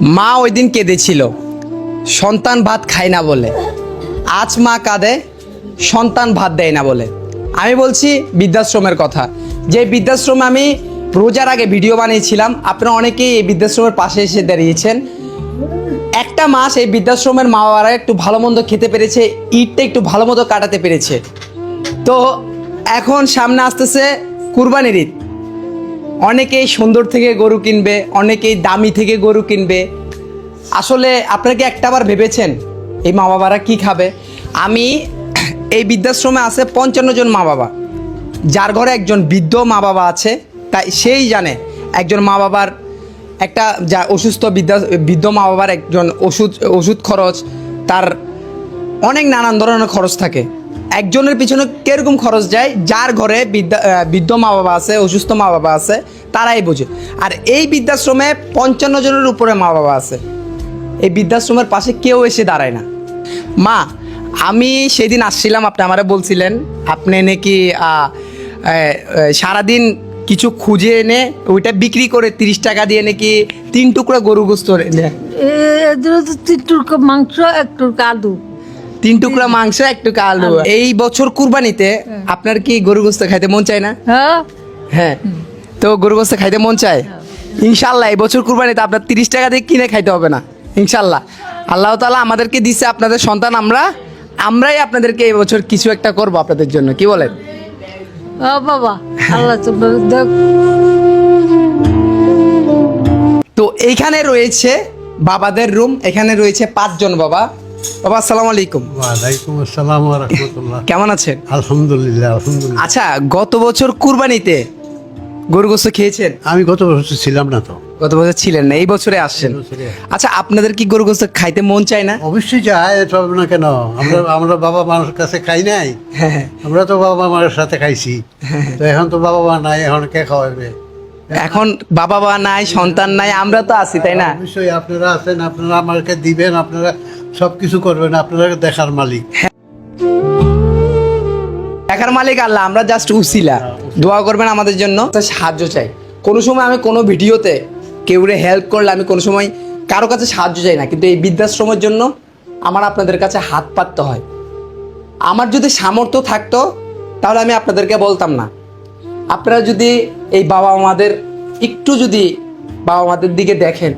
মা ওই দিন কেঁদেছিল। সন্তান ভাত খায় না বলে। আজ মা কাঁদে, সন্তান ভাত দেয় না বলে। আমি বলছি বৃদ্ধাশ্রমের কথা। যে বৃদ্ধাশ্রমে আমি রোজার আগে ভিডিও বানিয়েছিলাম, আপনারা অনেকেই এই বৃদ্ধাশ্রমের পাশে এসে দাঁড়িয়েছেন। একটা মাস এই বৃদ্ধাশ্রমের মা বাবারা একটু ভালো মন্দ খেতে পেরেছে ঈদটা একটু ভালো মতো কাটাতে পেরেছে। তো এখন সামনে আসতেছে কুরবানির ঈদ। অনেকেই সুন্দর থেকে গরু কিনবে, অনেকেই দামি থেকে গরু কিনবে। আসলে আপনারা কি একটাবার ভেবেছেন এই মা বাবারা কি খাবে? আমি এই বৃদ্ধাশ্রমে আছে পঞ্চান্ন জন মা বাবা। যার ঘরে একজন বৃদ্ধ মা বাবা আছে, তাই সেই জানে একজন মা বাবার একটা যা অসুস্থ বৃদ্ধা, বৃদ্ধ মা বাবার একজন ওষুধ ওষুধ খরচ, তার অনেক নানান ধরনের খরচ থাকে। একজনের পিছনে কীরকম খরচ যায়? যার ঘরে বিদ্যা বৃদ্ধ মা বাবা আছে, অসুস্থ মা বাবা আছে, তারাই বোঝে। আর এই বৃদ্ধাশ্রমে পঞ্চান্ন জনের উপরে মা বাবা আছে। এই বৃদ্ধাশ্রমের পাশে কেউ এসে দাঁড়ায় না। মা, আমি সেদিন আসছিলাম, আপনি আমারে বলছিলেন, আপনি নাকি সারাদিন কিছু খুঁজে এনে ওইটা বিক্রি করে তিরিশ টাকা দিয়ে নাকি তিন টুকরা গরু গোস্ত তিন মাংস, এক টুকরো আলু। তিন টুকরা মাংস এক টুকরা আলু। এই বছর কুরবানিতে আপনার কি গরু গোস্ত খাইতে মন চায় না? হ্যাঁ। হ্যাঁ। তো গরু গোস্ত খাইতে মন চায়? ইনশাল্লাহ এই বছর কুরবানিতে আপনার তিরিশ টাকা দিয়ে কিনে খাইতে হবে না। ইনশাল্লাহ আল্লাহ তাআলা আমাদেরকে দিচ্ছে আপনাদের সন্তান আমরা আমরাই আপনাদেরকে এই বছর কিছু একটা করব আপনাদের জন্য। কি বলেন? ও বাবা আল্লাহ তো এইখানে রয়েছে বাবাদের রুম এখানে রয়েছে পাঁচজন বাবা। বাবা আসসালামু আলাইকুম। ওয়ালাইকুম আসসালাম ওয়া রাহমাতুল্লাহ। কেমন আছেন? আলহামদুলিল্লাহ আলহামদুলিল্লাহ। আচ্ছা গত বছর কুরবানিতে গরু গোস্ত খেয়েছেন? আমি গত বছর ছিলাম না তো। গত বছর ছিলেন না এই বছরে আসছেন। আচ্ছা আপনাদের কি গরু গোস্ত খাইতে মন চায় না? অবশ্যই এটা হবে না কেন? আমরা আমরা বাবা মার কাছে খাই নাই। হ্যাঁ আমরা তো বাবা মার সাথে খাইছি। তো এখন তো বাবা মা নাই এখন কে খাওয়াবে? এখন বাবা মা নাই সন্তান নাই আমরা তো আছি তাই না? অবশ্যই আপনারা আছেন আপনারা আমাকে দিবেন আপনারা সব কিছু করবেন আপনারা দেখার মালিক। দেখার মালিক আল্লাহ, আমরা জাস্ট উসিলা। দোয়া করবেন আমাদের জন্য। সাহায্য চাই। কোনো সময় আমি কোনো ভিডিওতে কেউরে হেল্প করলে আমি কোনো সময় কারও কাছে সাহায্য চাই না, কিন্তু এই বৃদ্ধাশ্রমের জন্য আমার আপনাদের কাছে হাত পাততে হয়। আমার যদি সামর্থ্য থাকতো, তাহলে আমি আপনাদেরকে বলতাম না। আপনারা যদি এই বাবা মাদের একটু যদি বাবা মাদের দিকে দেখেন